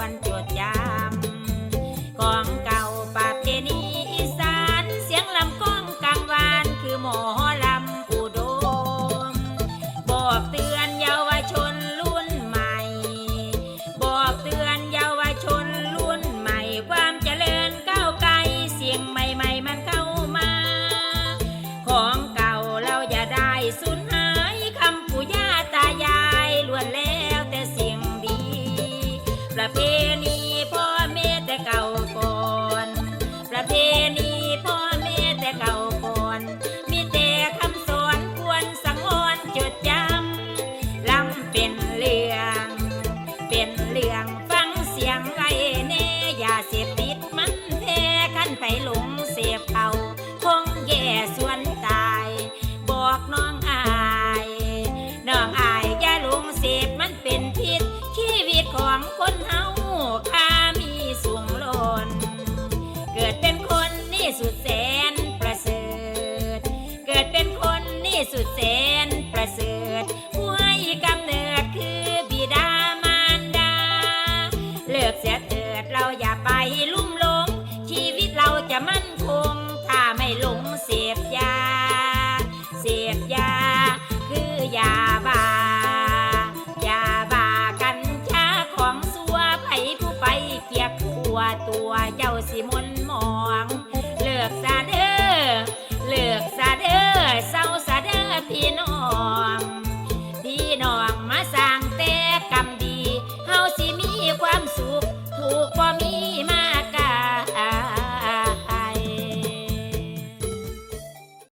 Anh ประเพณีพ่อแม่แต่เก่าก่อน ประเพณีพ่อแม่แต่เก่าก่อน มีแต่คำสอนควรสังวรจดจำลำเป็นเรื่อง เป็นเรื่องฟังเสียงไอ้แน่อย่าเสพ งถ้าไม่หลงเสพยา เสพยา คือยาบ้ายาบ้ากันชาของสัวไผผู้ไปเกียกขัวตัวเจ้าสิมน